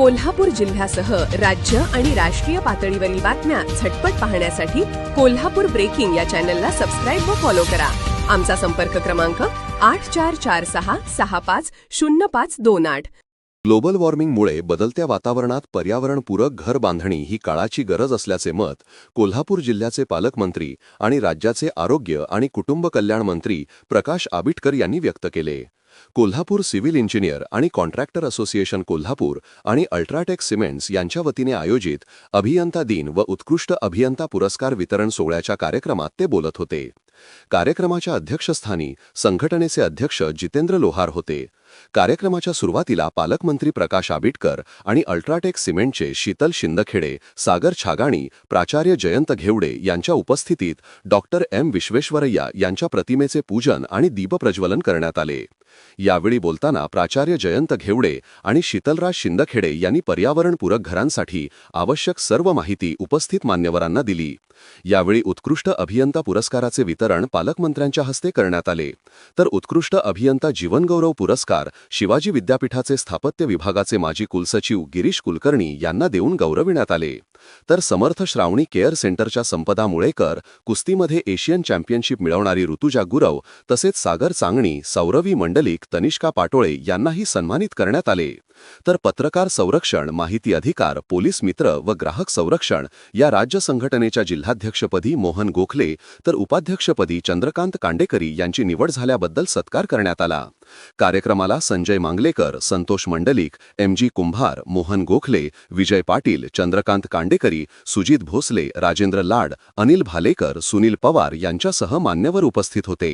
कोल्हापूर जिल्ह्यासह राज्य आणि राष्ट्रीय पातळीवरील बातम्या झटपट पाहण्यासाठी कोल्हापूर ब्रेकिंग या चॅनलला सबस्क्राईब व फॉलो करा. आमचा संपर्क क्रमांक आठ चार चार सहा सहा पाच शून्य पाच दोन आठ. ग्लोबल वॉर्मिंगमुळे बदलत्या वातावरणात पर्यावरणपूरक घर बांधणी ही काळाची गरज असल्याचे मत कोल्हापूर जिल्ह्याचे पालकमंत्री आणि राज्याचे आरोग्य आणि कुटुंब कल्याण मंत्री प्रकाश आबिटकर यांनी व्यक्त केले. कोल्हापूर सिव्हिल इंजिनियर आणि कॉन्ट्रॅक्टर असोसिएशन कोल्हापूर आणि अल्ट्राटेक सिमेंट्स यांच्या वतीने आयोजित अभियंता दिन व उत्कृष्ट अभियंता पुरस्कार वितरण सोहळ्याच्या कार्यक्रमात ते बोलत होते. कार्यक्रमाच्या अध्यक्षस्थानी संघटनेचे अध्यक्ष जितेंद्र लोहार होते. कार्यक्रमाच्या सुरुवातीला पालकमंत्री प्रकाश आबिटकर आणि अल्ट्राटेक सिमेंटचे शीतल शिंदखेडे सागर छागाणी प्राचार्य जयंत घेवडे यांच्या उपस्थितीत डॉक्टर एम विश्वेश्वरय्या यांच्या प्रतिमेचे पूजन आणि दीपप्रज्वलन करण्यात आले. यावेळी बोलताना प्राचार्य जयंत घेवडे आणि शीतलराज शिंदखेडे यांनी पर्यावरणपूरक घरांसाठी आवश्यक सर्व माहिती उपस्थित मान्यवरांना दिली. यावेळी उत्कृष्ट अभियंता पुरस्काराचे वितरण पालकमंत्र्यांच्या हस्ते करण्यात आले. तर उत्कृष्ट अभियंता जीवनगौरव पुरस्कार शिवाजी विद्यापीठाचे स्थापत्य विभागाचे माजी कुलसचिव गिरीश कुलकर्णी यांना देऊन गौरविण्यात आले. तर समर्थ श्रावणी केअर सेंटरच्या संपदा मुळेकर कुस्तीमध्ये एशियन चॅम्पियनशिप मिळवणारी ऋतुजा गुरव तसेच सागर चांगणी सौरवी मंडलिक तनिष्का पाटोळे यांनाही सन्मानित करण्यात आले. तर पत्रकार संरक्षण माहिती अधिकार पोलीस मित्र व ग्राहक संरक्षण या राज्य संघटनेच्या जिल्हाध्यक्षपदी मोहन गोखले तर उपाध्यक्षपदी चंद्रकांत कांडेकरी यांची निवड झाल्याबद्दल सत्कार करण्यात आला. कार्यक्रमाला संजय मांगलेकर संतोष मंडलिक एम जी कुंभार मोहन गोखले विजय पाटील चंद्रकांत दांडेकरी सुजित भोसले राजेंद्र लाड अनिल भालेकर सुनील पवार यांच्यासह मान्यवर उपस्थित होते.